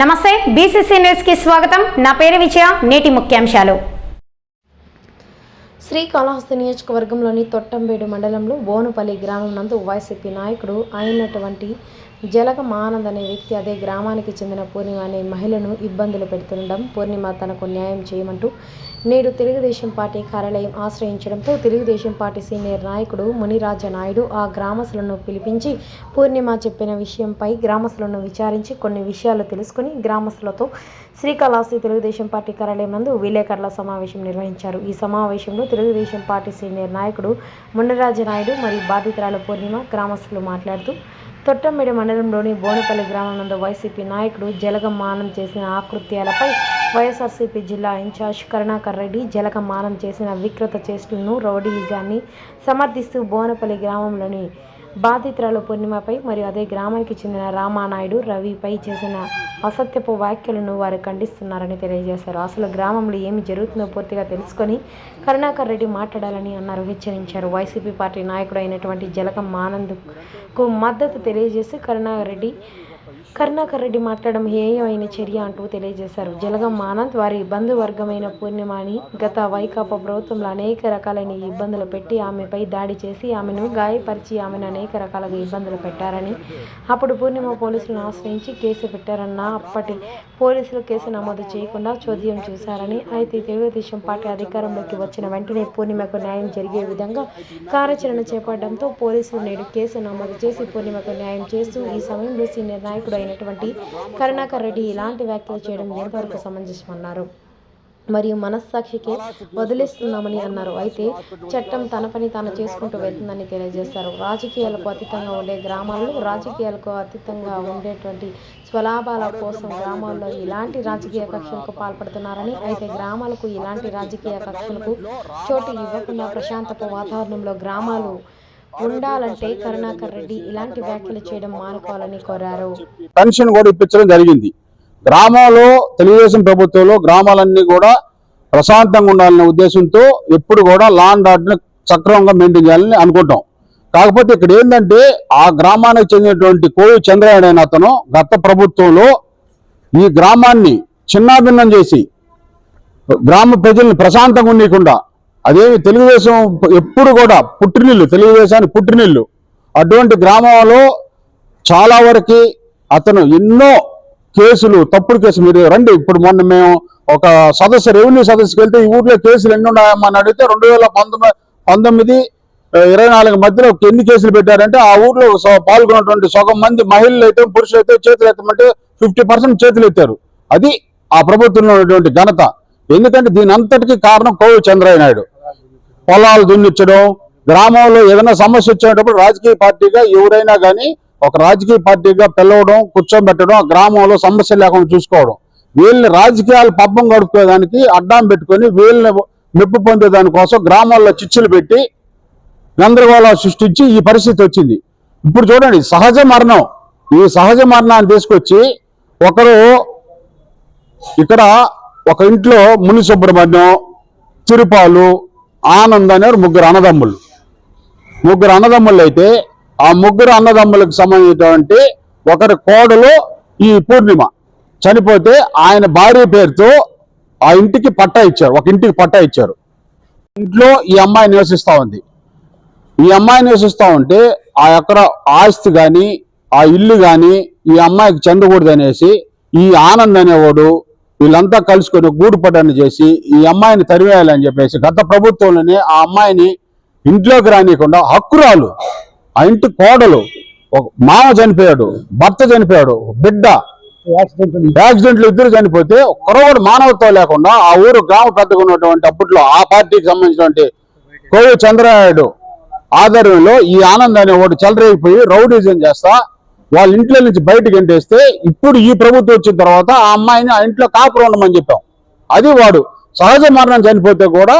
నమస్తే బీసీసీ న్యూస్కి స్వాగతం. నా పేరు విజయ నేటి ముఖ్యాంశాలు. శ్రీకాళహస్తి నియోజకవర్గంలోని తొట్టంబేడు మండలంలో బోనుపల్లి గ్రామం నందు వైసీపీ నాయకుడు అయినటువంటి జలగం ఆనంద్ అనే వ్యక్తి అదే గ్రామానికి చెందిన పూర్ణిమ అనే మహిళను ఇబ్బందులు పెడుతుండడం పూర్ణిమ తనకు న్యాయం చేయమంటూ నేడు తెలుగుదేశం పార్టీ కార్యాలయం ఆశ్రయించడంతో తెలుగుదేశం పార్టీ సీనియర్ నాయకుడు మునిరాజ నాయుడు ఆ గ్రామస్తులను పిలిపించి పూర్ణిమ చెప్పిన విషయంపై గ్రామస్తులను విచారించి కొన్ని విషయాలు తెలుసుకుని గ్రామస్తులతో శ్రీకాళహస్తి తెలుగుదేశం పార్టీ కార్యాలయం నందు విలేకరుల సమావేశం నిర్వహించారు. ఈ సమావేశంలో తెలుగుదేశం పార్టీ సీనియర్ నాయకుడు మునిరాజ నాయుడు మరియు బాధితురాలు పూర్ణిమ గ్రామస్తులు మాట్లాడుతూ తొట్టమిడి మండలంలోని బోనపల్లి గ్రామం నందు వైసీపీ నాయకుడు జలగం మానం చేసిన ఆకృత్యాలపై వైఎస్ఆర్సీపీ జిల్లా ఇన్ఛార్జ్ కరుణాకర్ రెడ్డి జలకమానం మానం చేసిన వికృత చేష్టలను రౌడీయిజాన్ని సమర్థిస్తూ బోనపల్లి గ్రామంలోని బాధితురాలు పూర్ణిమపై మరియు అదే గ్రామానికి చెందిన రామానాయుడు రవిపై చేసిన అసత్యపు వ్యాఖ్యలను వారు ఖండిస్తున్నారని తెలియజేశారు. అసలు గ్రామంలో ఏమి జరుగుతుందో పూర్తిగా తెలుసుకొని కరుణాకర్ రెడ్డి మాట్లాడాలని అన్నారు హెచ్చరించారు. వైసీపీ పార్టీ నాయకుడు అయినటువంటి జలకం ఆనంద్కు మద్దతు తెలియజేసి కరుణాకర్ రెడ్డి కరుణాకర్ రెడ్డి మాట్లాడడం హేయమైన చర్య అంటూ తెలియజేశారు. జలగం ఆనంద్ వారి బంధువర్గమైన పూర్ణిమని గత వైకాపా ప్రభుత్వంలో అనేక రకాలైన ఇబ్బందులు పెట్టి ఆమెపై దాడి చేసి ఆమెను గాయపరిచి ఆమెను అనేక రకాలుగా ఇబ్బందులు పెట్టారని అప్పుడు పూర్ణిమ పోలీసులను ఆశ్రయించి కేసు పెట్టారన్న అప్పటి పోలీసులు కేసు నమోదు చేయకుండా చోద్యం చేశారని అయితే తెలుగుదేశం పార్టీ అధికారంలోకి వచ్చిన వెంటనే పూర్ణిమకు న్యాయం జరిగే విధంగా కార్యాచరణ చేపట్టడంతో పోలీసులు నేడు కేసు నమోదు చేసి పూర్ణిమకు న్యాయం చేస్తూ ఈ సమయంలో సీనియర్ నాయకుడు అయినటువంటి కరుణాకర్ రెడ్డి ఇలాంటి వ్యాఖ్యలు చేయడం ఎంతవరకు సమంజసమన్నారు. మరియు మనస్సాక్షికి వదిలేస్తున్నామని అన్నారు. అయితే చట్టం తన పని తాను చేసుకుంటూ వెళ్తుందని తెలియజేశారు. రాజకీయాలకు అతీతంగా ఉండే గ్రామాల్లో రాజకీయాలకు అతీతంగా ఉండేటువంటి స్వలాభాల కోసం గ్రామాల్లో ఇలాంటి రాజకీయ కక్షలకు పాల్పడుతున్నారని అయితే గ్రామాలకు ఇలాంటి రాజకీయ కక్షలకు చోటు ఇవ్వకుండా ప్రశాంతపు వాతావరణంలో గ్రామాలు ఉండాలంటే కరుణాకర్ రెడ్డి ఇలాంటి వ్యాఖ్యలు చేయడం మానుకోవాలని కోరారు. పెన్షన్ కూడా ఇప్పించడం జరిగింది. గ్రామంలో తెలుగుదేశం ప్రభుత్వంలో గ్రామాలన్నీ కూడా ప్రశాంతంగా ఉండాలనే ఉద్దేశంతో ఎప్పుడు కూడా లా అండ్ ఆర్డర్ని సక్రమంగా మెయింటైన్ చేయాలని అనుకుంటాం. కాకపోతే ఇక్కడ ఏంటంటే ఆ గ్రామానికి చెందినటువంటి కోవి చంద్రయాడు అనే అతను గత ప్రభుత్వంలో ఈ గ్రామాన్ని చిన్నాభిన్నం చేసి గ్రామ ప్రజల్ని ప్రశాంతంగా ఉండకుండా అదేమి తెలుగుదేశం ఎప్పుడు కూడా పుట్టినిల్లు తెలుగుదేశానికి పుట్టినిల్లు. అటువంటి గ్రామంలో చాలా వరకు అతను ఎన్నో కేసులు తప్పుడు కేసులు. మీరు రండి ఇప్పుడు మొన్న మేము ఒక సదస్సు రెవెన్యూ సదస్సుకి వెళ్తే ఈ ఊర్లో కేసులు ఎన్ని ఉన్నాయమ్మా అని అడిగితే రెండు వేల పంతొమ్మిది పంతొమ్మిది ఇరవై నాలుగు మధ్యలో ఎన్ని కేసులు పెట్టారంటే ఆ ఊర్లో పాల్గొన్నటువంటి సగం మంది మహిళలు అయితే పురుషులు అయితే చేతులు ఎత్తమంటే ఫిఫ్టీ పర్సెంట్ చేతులు ఎత్తారు. అది ఆ ప్రభుత్వంలో ఉన్నటువంటి ఘనత. ఎందుకంటే దీని అంతటికీ కారణం కోవి చంద్రయ్య నాయుడు. పొలాలు దున్నిచ్చడం గ్రామంలో ఏదైనా సమస్య వచ్చేటప్పుడు రాజకీయ పార్టీగా ఎవరైనా కానీ ఒక రాజకీయ పార్టీగా పిలవడం కూర్చోబెట్టడం గ్రామంలో సమస్య లేకుండా చూసుకోవడం. వీళ్ళని రాజకీయాలు పబ్బం గడుపుకోవడానికి అడ్డం పెట్టుకొని వీళ్ళని మెప్పు పొందేదాని కోసం గ్రామాల్లో చిచ్చులు పెట్టి గందరగోళం సృష్టించి ఈ పరిస్థితి వచ్చింది. ఇప్పుడు చూడండి సహజ మరణం. ఈ సహజ మరణాన్ని తీసుకొచ్చి ఒకరు ఇక్కడ ఒక ఇంట్లో మునిసుబ్రహ్మణ్యం తిరుపాలు ఆనంద్ అనేవారు ముగ్గురు అన్నదమ్ములు. ముగ్గురు అన్నదమ్ములు అయితే ఆ ముగ్గురు అన్నదమ్ములకు సంబంధించినటువంటి ఒకరి కోడలు ఈ పూర్ణిమ. చనిపోతే ఆయన భార్య పేరుతో ఆ ఇంటికి పట్టా ఇచ్చారు ఒక ఇంటికి పట్టా ఇచ్చారు. ఇంట్లో ఈ అమ్మాయి నివసిస్తా ఉంది. ఈ అమ్మాయి నివసిస్తా ఉంటే ఆ ఎకర ఆస్తి కానీ ఆ ఇల్లు కానీ ఈ అమ్మాయికి చెందకూడదు అనేసి ఈ ఆనంద్ అనేవాడు వీళ్ళంతా కలుసుకొని గూడుపడని చేసి ఈ అమ్మాయిని తరివేయాలని చెప్పేసి గత ప్రభుత్వంలోనే ఆ అమ్మాయిని ఇంట్లోకి రానియకుండా హక్కురాలు ఆ ఇంటి కోడలు ఒక మామ చనిపోయాడు భర్త చనిపోయాడు బిడ్డ యాక్సిడెంట్లు ఇద్దరు చనిపోతే ఒక్కరో మానవత్వం లేకుండా ఆ ఊరు గ్రామ పెద్దగా ఉన్నటువంటి అప్పట్లో ఆ పార్టీకి సంబంధించినటువంటి కోవి చంద్రనాయుడు ఆధ్వర్యంలో ఈ ఆనంద్ అనేవాడు చెలరైపోయి రౌడీజం చేస్తా వాళ్ళ ఇంట్లో నుంచి బయటకు ఎంటేస్తే ఇప్పుడు ఈ ప్రభుత్వం వచ్చిన తర్వాత ఆ అమ్మాయిని ఆ ఇంట్లో కాపురం ఉండమని చెప్పాం. అది వాడు సహజ మరణం చనిపోతే కూడా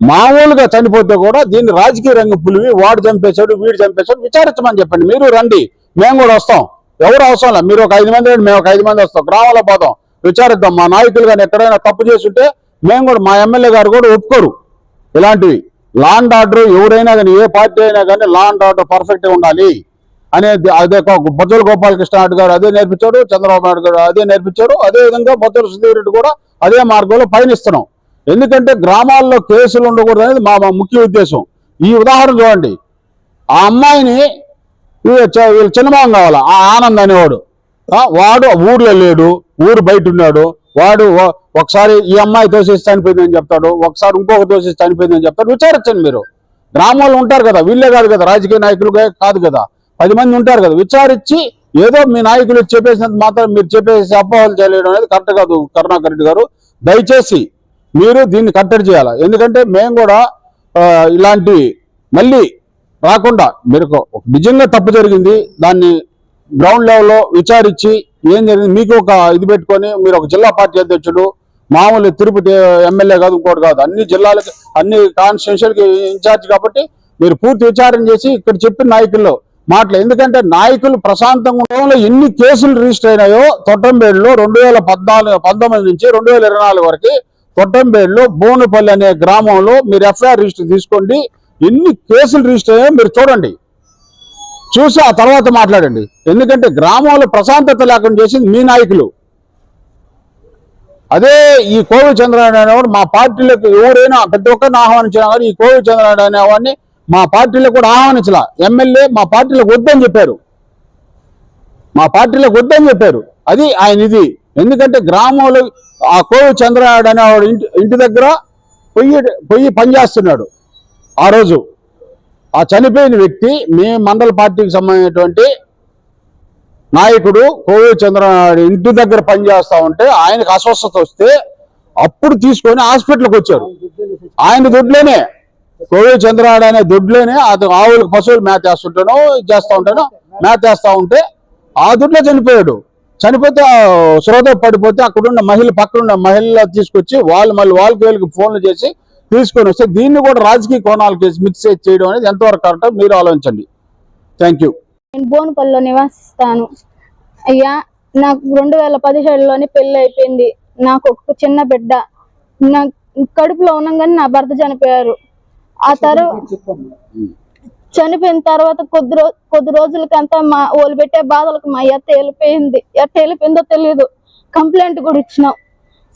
మామూలుగా చనిపోతే కూడా దీన్ని రాజకీయ రంగం పులివి వాడు చంపేశాడు వీడు చంపేశాడు విచారించమని చెప్పండి. మీరు రండి మేము కూడా వస్తాం. ఎవరు అవసరం లేదు. మీరు ఒక ఐదు మంది రండి మేము ఒక ఐదు మంది వస్తాం. గ్రామంలో పోతాం విచారిద్దాం. మా నాయకులు కానీ ఎక్కడైనా తప్పు చేస్తుంటే మేము కూడా మా ఎమ్మెల్యే గారు కూడా ఒప్పుకోరు. ఇలాంటివి. లాండ్ ఆర్డర్ ఎవరైనా కానీ ఏ పార్టీ అయినా కానీ లాండ్ ఆర్డర్ పర్ఫెక్ట్గా ఉండాలి. అనేది అదే బొజ్జల గోపాలకృష్ణ నాయుడు గారు అదే నేర్పించాడు చంద్రబాబు నాయుడు గారు అదే నేర్పించారు అదే విధంగా బొజ్జల సుధీర్ రెడ్డి కూడా అదే మార్గంలో పయనిస్తున్నాం. ఎందుకంటే గ్రామాల్లో కేసులు ఉండకూడదు అనేది మా మా ముఖ్య ఉద్దేశం. ఈ ఉదాహరణ చూడండి. ఆ అమ్మాయిని వీళ్ళు చిన్నమాం చిన్నమామ కావాలా? ఆ ఆనంద్ అనేవాడు. వాడు ఊర్లో లేడు ఊరు బయట ఉన్నాడు. వాడు ఒకసారి ఈ అమ్మాయి తోసేసి చనిపోయిందని చెప్తాడు ఒకసారి ఇంకొక తోసేసి చనిపోయిందని చెప్తాడు. విచారించండి మీరు. గ్రామాల్లో ఉంటారు కదా వీళ్ళే కాదు కదా రాజకీయ నాయకులు కాదు కదా. పది మంది ఉంటారు కదా విచారించి ఏదో మీ నాయకులు చెప్పేసినంత మాత్రం మీరు చెప్పేసి అపోహలు చేయడం అనేది కరెక్ట్ కాదు కరుణాకర్ రెడ్డి గారు. దయచేసి మీరు దీన్ని కట్టడి చేయాలి? ఎందుకంటే మేము కూడా ఇలాంటి మళ్ళీ రాకుండా మీరు నిజంగా తప్పు జరిగింది దాన్ని గ్రౌండ్ లెవెల్లో విచారించి ఏం జరిగింది మీకు ఒక ఇది పెట్టుకొని మీరు ఒక జిల్లా పార్టీ అధ్యక్షుడు మామూలు తిరుపతి ఎమ్మెల్యే కాదు ఇంకోటి కాదు అన్ని జిల్లాలకి అన్ని కాన్స్టిట్యూషన్కి ఇన్ఛార్జ్ కాబట్టి మీరు పూర్తి విచారణ చేసి ఇక్కడ చెప్పిన నాయకుల్లో మాటలు. ఎందుకంటే నాయకులు ప్రశాంతంగా ఉండడంలో ఎన్ని కేసులు రిజిస్టర్ అయినాయో తొట్టంబేడులో రెండు వేల పద్నాలుగు పంతొమ్మిది నుంచి రెండు వేల ఇరవై నాలుగు వరకు తొట్టంబేడులో బోనుపల్లి అనే గ్రామంలో మీరు ఎఫ్ఐఆర్ రిజిస్టర్ తీసుకోండి. ఎన్ని కేసులు రిజిస్టర్ అయ్యాయో మీరు చూడండి. చూసి ఆ తర్వాత మాట్లాడండి. ఎందుకంటే గ్రామంలో ప్రశాంతత లేకుండా చేసింది మీ నాయకులు. అదే ఈ కోవి చంద్రనారాయణ అనేవాడు మా పార్టీలకు ఎవరైనా ప్రతి ఒక్కరిని ఆహ్వానించినా కానీ ఈ కోవి చంద్రనారాయణ అనేవాడిని మా పార్టీలో కూడా ఆహ్వానించాల. ఎమ్మెల్యే మా పార్టీలకు వద్దని చెప్పారు. మా పార్టీలకు వద్దని చెప్పారు. అది ఆయన ఇది. ఎందుకంటే గ్రామంలో ఆ కోవి చంద్రనాయుడు అనేవాడు ఇంటి ఇంటి దగ్గర పొయ్యి పొయ్యి పనిచేస్తున్నాడు ఆ రోజు ఆ చనిపోయిన వ్యక్తి మీ మండల పార్టీకి సంబంధించినటువంటి నాయకుడు కోవి చంద్రనాయుడు ఇంటి దగ్గర పనిచేస్తా ఉంటే ఆయనకు అస్వస్థత వస్తే అప్పుడు తీసుకొని హాస్పిటల్కి వచ్చారు. ఆయన దొడ్లోనే కోవి చంద్రనాడు అనే దొడ్లోనే అతను ఆవులకు పశువులు మేత వేస్తుంటాను ఇది ఉంటాను మేత వేస్తూ ఉంటే ఆ దొడ్లో చనిపోయాడు. చనిపోతే శ్రోత పడిపోతే అక్కడున్న మహిళ పక్కనున్న మహిళ తీసుకొచ్చి వాళ్ళు మళ్ళీ వాళ్ళకి వీళ్ళకి ఫోన్లు చేసి తీసుకొని వస్తే దీన్ని కూడా రాజకీయ కోణాలకి మిక్స్ చేయడం అనేది ఎంతవరకు కరెక్ట్ మీరు ఆలోచించండి. థ్యాంక్ యూ నేను బోనుపల్లిలో నివసిస్తాను. అయ్యా నాకు రెండు వేల పదిహేడులోనే పెళ్ళి అయిపోయింది. నాకు ఒక చిన్న బిడ్డ. నా కడుపులో ఉండగానే నా భర్త చనిపోయారు. ఆ తర్వాత చనిపోయిన తర్వాత కొద్ది రో కొద్ది రోజులకంతా మా వాళ్ళు పెట్టే బాధలకు మా ఎత్త వెళ్ళిపోయింది. ఎత్త వెళ్ళిపోయిందో తెలియదు కంప్లైంట్ కూడా ఇచ్చినాం.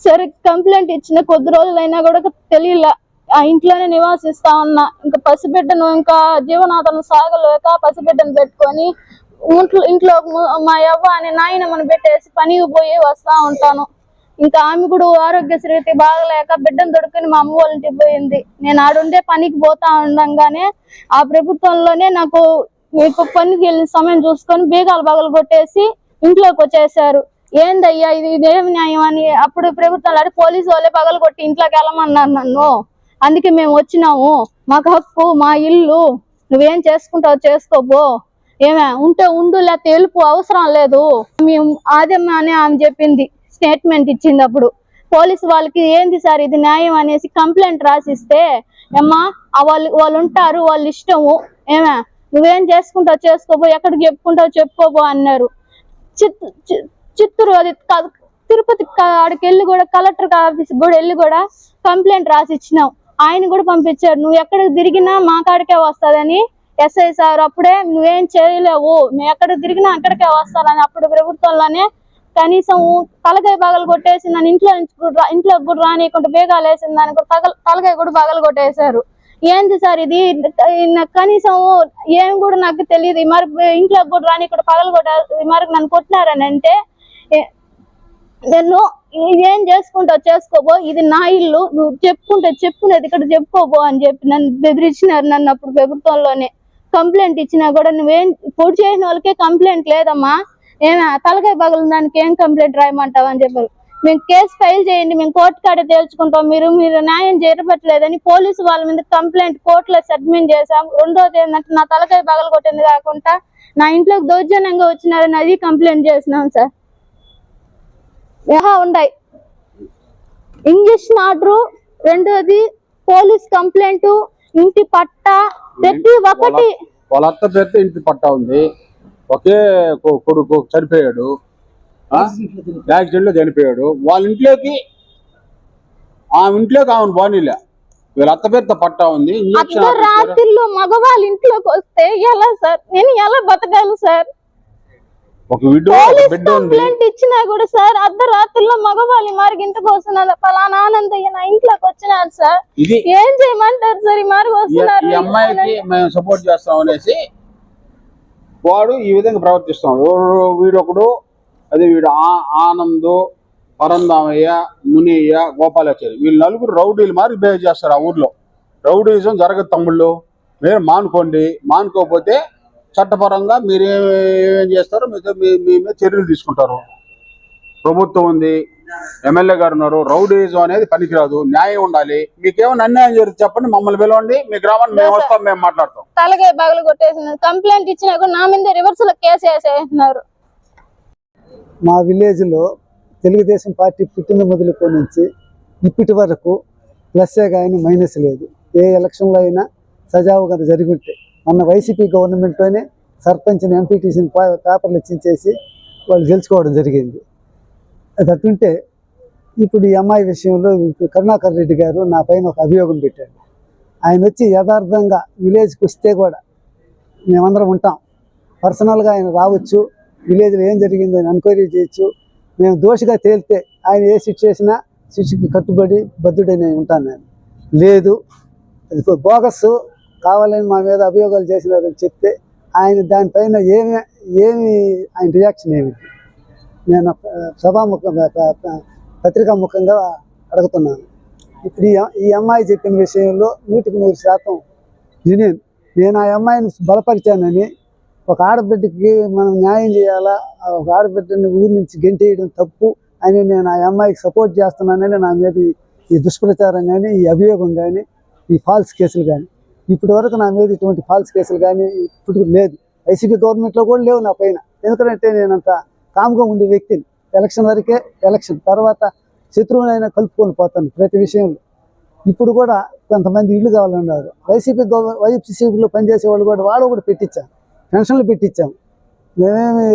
సరే కంప్లైంట్ ఇచ్చిన కొద్ది రోజులైనా కూడా తెలియలా. ఆ ఇంట్లోనే నివాసిస్తా ఉన్నా. ఇంకా పసిబిడ్డను ఇంకా జీవనాధారం సాగలేక పసిబిడ్డను పెట్టుకొని ఇంట్లో ఇంట్లో ము- యవ్వ అనే నాయనమ్మను పెట్టేసి పనికి పోయి వస్తా ఉంటాను. ఇంకా ఆమె కూడా ఆరోగ్యశ్రీ బాగలేక బిడ్డను దొడుకుని మా అమ్మ వాళ్ళకి పోయింది. నేను ఆడుండే పనికి పోతా ఉండంగానే ఆ ప్రభుత్వంలోనే నాకు మీకు పనికి వెళ్ళిన సమయం చూసుకొని బీగాలు పగలు కొట్టేసి ఇంట్లోకి వచ్చేసారు. ఏందయ్యా ఇది? ఇదేం న్యాయం అని అప్పుడు ప్రభుత్వం అడిగి పోలీసు వాళ్ళే పగలు కొట్టి ఇంట్లోకి వెళ్ళమన్నారు నన్ను. అందుకే మేము వచ్చినాము. మాకు హక్కు మా ఇల్లు. నువ్వేం చేసుకుంటావు చేసుకోబో ఏమే? ఉంటే ఉండు లేకపోతే వెళ్ళిపో. అవసరం లేదు. మేము ఆదమ్మ అని ఆమె చెప్పింది. స్టేట్మెంట్ ఇచ్చింది అప్పుడు పోలీసు వాళ్ళకి ఏంది సార్ ఇది న్యాయం అనేసి కంప్లైంట్ రాసిస్తే ఏమ్మా వాళ్ళు వాళ్ళు ఉంటారు వాళ్ళు ఇష్టము. ఏమే నువ్వేం చేసుకుంటావు చేసుకోబో ఎక్కడికి చెప్పుకుంటావు చెప్పుకోబో అన్నారు. చిత్తూరు అది తిరుపతి ఆడికి వెళ్ళి కూడా కలెక్టర్ ఆఫీస్ కూడా వెళ్ళి కూడా కంప్లైంట్ రాసి ఇచ్చినావు ఆయన కూడా పంపించారు నువ్వు ఎక్కడికి తిరిగినా మా కాడికే వస్తుందని ఎస్ఐ సార్ అప్పుడే నువ్వేం చేయలేవు మేము ఎక్కడికి తిరిగినా అక్కడికే వస్తారని అప్పుడు ప్రభుత్వంలోనే కనీసం తలకాయ పగలు కొట్టేసి నన్ను ఇంట్లో నుంచి కూడా ఇంట్లోకి కూడా రానియకుండా బేగాలు వేసింది దానికి కూడా తగల తలకాయ కూడా పగలు కొట్టేశారు. ఏంది సార్ ఇది? నాకు కనీసం ఏం కూడా నాకు తెలియదు. మరి ఇంట్లోకి కూడా రాని కూడా పగలు కొట్టే మరి నన్ను కొట్టినారని అంటే నేను ఏం చేసుకుంటావు చేసుకోబో ఇది నా ఇల్లు నువ్వు చెప్పుకుంటే చెప్పుకునేది ఇక్కడ చెప్పుకోబో అని చెప్పి నన్ను బెదిరించినారు నన్ను అప్పుడు ప్రభుత్వంలోనే. కంప్లైంట్ ఇచ్చినా కూడా నువ్వేం పొడి చేసిన వాళ్ళకే కంప్లైంట్ లేదమ్మా. ఏమే తలకాయ పగల దానికి ఏం కంప్లైంట్ రాయమంటావు అని చెప్పారు. మేము కేసు ఫైల్ చేయండి మేము కోర్టు కాడ తేల్చుకుంటాం మీరు మీరు న్యాయం జరపట్లేదని పోలీసు వాళ్ళ మీద కంప్లైంట్ కోర్టులో సబ్మిట్ చేశాం. రెండోది ఏంటంటే నా తలకాయ పగల కొట్టింది కాకుండా నా ఇంట్లోకి దౌర్జన్యంగా వచ్చినారని అది కంప్లైంట్ చేసినాం సార్. యహా ఉన్నాయి ఇంజక్షన్ ఆర్డర్ రెండోది పోలీస్ కంప్లైంట్ ఇంటి పట్ట ప్రతి ఒక్కటి. వాళ్ళ అత్త ఇంటి పట్టా ఉంది. ఒకే కొడుకు చనిపోయాడు. యాక్సిడెంట్లో చనిపోయాడు. వాళ్ళ ఇంట్లోకి ఆమె ఇంట్లోకి ఆమెను బానీలే వీళ్ళ అత్త పేరుతో పట్టా ఉంది. అర్ధరాత్రిలో మగవాళ్ళ ఇంట్లోకి వస్తే ఎలా సార్? నేను ఎలా బతకాలి సార్? ఒక కంప్లైంట్ ఇచ్చినా కూడా సార్ అర్ధరాత్రిలో మగవాళ్ళి మారికి ఇంటికి వస్తున్నారు పలానా ఆనందయ్య నా ఇంట్లోకి వచ్చినారు సార్. ఏం చేయమంటారు సార్? ఈ వస్తున్నారు. అమ్మాయికి మేము సపోర్ట్ చేస్తాం అనేసి వాడు ఈ విధంగా ప్రవర్తిస్తున్నాడు వీడొకడు అదే వీడు ఆ- ఆనందు పరందామయ్య మునియ్య గోపాలాచారి. వీళ్ళు నలుగురు రౌడీలు మారి బిహేవ్ చేస్తారు ఆ ఊర్లో. రౌడీజం జరగదు తమ్ముళ్ళు. మీరు మానుకోండి. మానుకోకపోతే చట్టపరంగా మీరు ఏం చేస్తారో మీతో మీ మీద చర్యలు తీసుకుంటారు. ప్రభుత్వం ఉంది ఎమ్మెల్యే గారు ఉన్నారు రౌడీజం అనేది పనికిరాదు న్యాయం ఉండాలి. మీకేమైనా అన్యాయం జరిగితే చెప్పండి మమ్మల్ని పిలవండి మీ గ్రామాన్ని మేము వస్తాం మేము మాట్లాడతాం. తలకాయ పగలు కొట్టేసిన కంప్లైంట్ ఇచ్చినా కూడా నా మీద రివర్స్లో కేసు వేసేస్తున్నారు. మా విలేజ్లో తెలుగుదేశం పార్టీ పుట్టిన మొదలుకొని నుంచి ఇప్పటి వరకు ప్లస్సే కానీ మైనస్ లేదు. ఏ ఎలక్షన్లో అయినా సజావుగా జరిగి ఉంటే మొన్న వైసీపీ గవర్నమెంట్లోనే సర్పంచ్ని ఎంపీటీసీని పేపర్లు ఇచ్చించేసి వాళ్ళు గెలుచుకోవడం జరిగింది. అది అటుంటే ఇప్పుడు ఈ అమ్మాయి విషయంలో ఇప్పుడు కరుణాకర్ రెడ్డి గారు నా పైన ఒక అభియోగం పెట్టాడు. ఆయన వచ్చి యథార్థంగా విలేజ్కి వస్తే కూడా మేమందరం ఉంటాం. పర్సనల్గా ఆయన రావచ్చు విలేజ్లో ఏం జరిగింది అని ఎంక్వైరీ చేయొచ్చు. మేము దోషిగా తేలితే ఆయన ఏ శిక్ష చేసినా శిక్షకి కట్టుబడి బద్దుడని ఉంటాను నేను. లేదు అది బోగస్ కావాలని మా మీద అభియోగాలు చేసినారని చెప్తే ఆయన దానిపైన ఏమి ఏమి ఆయన రియాక్షన్ ఏమిటి? నేను సభాముఖ పత్రికా ముఖంగా పత్రికాముఖంగా అడుగుతున్నాను. ఇప్పుడు ఈ ఈ అమ్మాయి చెప్పిన విషయంలో నూటికి నూరు శాతం యూనియన్. నేను ఆ అమ్మాయిని బలపరిచానని ఒక ఆడబిడ్డకి మనం న్యాయం చేయాలా? ఒక ఆడబిడ్డని ఊరి నుంచి గెంటేయడం తప్పు. అని నేను ఆ అమ్మాయికి సపోర్ట్ చేస్తున్నానని నా మీద ఈ- దుష్ప్రచారం కానీ ఈ అభియోగం కానీ ఈ ఫాల్స్ కేసులు కానీ ఇప్పటి వరకు నా మీద ఇటువంటి ఫాల్స్ కేసులు కానీ ఇప్పుడు లేదు. వైసీపీ గవర్నమెంట్లో కూడా లేవు నా పైన. ఎందుకంటే నేను అంత కామ్గా ఉండే వ్యక్తిని ఎలక్షన్ వరకే ఎలక్షన్ తర్వాత శత్రువునైనా కలుపుకొని పోతాను ప్రతి విషయంలో. ఇప్పుడు కూడా కొంతమంది ఇల్లు కావాలన్నారు. వైసీపీ గవ వైసీపీలో పనిచేసే వాళ్ళు కూడా వాళ్ళు కూడా పెట్టించాం పెన్షన్లు పెట్టించాం. మేమేమి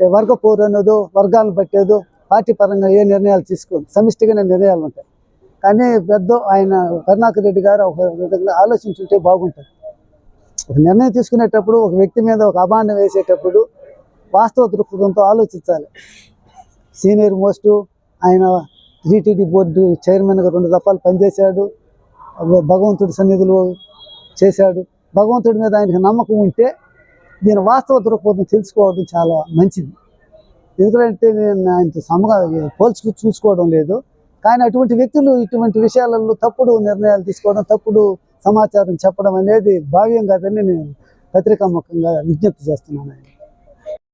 వర్గ పోరు అనేదో వర్గాలను పట్టేదో పార్టీ పరంగా ఏ నిర్ణయాలు తీసుకోండి సమిష్టిగానే నిర్ణయాలు ఉంటాయి. కానీ పెద్ద ఆయన కరుణాకర్ రెడ్డి గారు ఒక విధంగా ఆలోచించుంటే బాగుంటుంది. ఒక నిర్ణయం తీసుకునేటప్పుడు ఒక వ్యక్తి మీద ఒక అభాండం వేసేటప్పుడు వాస్తవ దృక్పథంతో ఆలోచించాలి. సీనియర్ మోస్ట్ ఆయన టీటీడీ బోర్డు చైర్మన్గా రెండు దఫాలు పనిచేశాడు. భగవంతుడి సన్నిధిలో చేశాడు. భగవంతుడి మీద ఆయనకు నమ్మకం ఉంటే దీని వాస్తవ దృక్పథం తెలుసుకోవడం చాలా మంచిది. ఎందుకంటే నేను ఆయనతో సమగా పోల్చుకు చూసుకోవడం లేదు. కానీ అటువంటి వ్యక్తులు ఇటువంటి విషయాలలో తప్పుడు నిర్ణయాలు తీసుకోవడం తప్పుడు సమాచారం చెప్పడం అనేది భావ్యం కాదని నేను పత్రికాముఖంగా విజ్ఞప్తి చేస్తున్నాను ఆయన.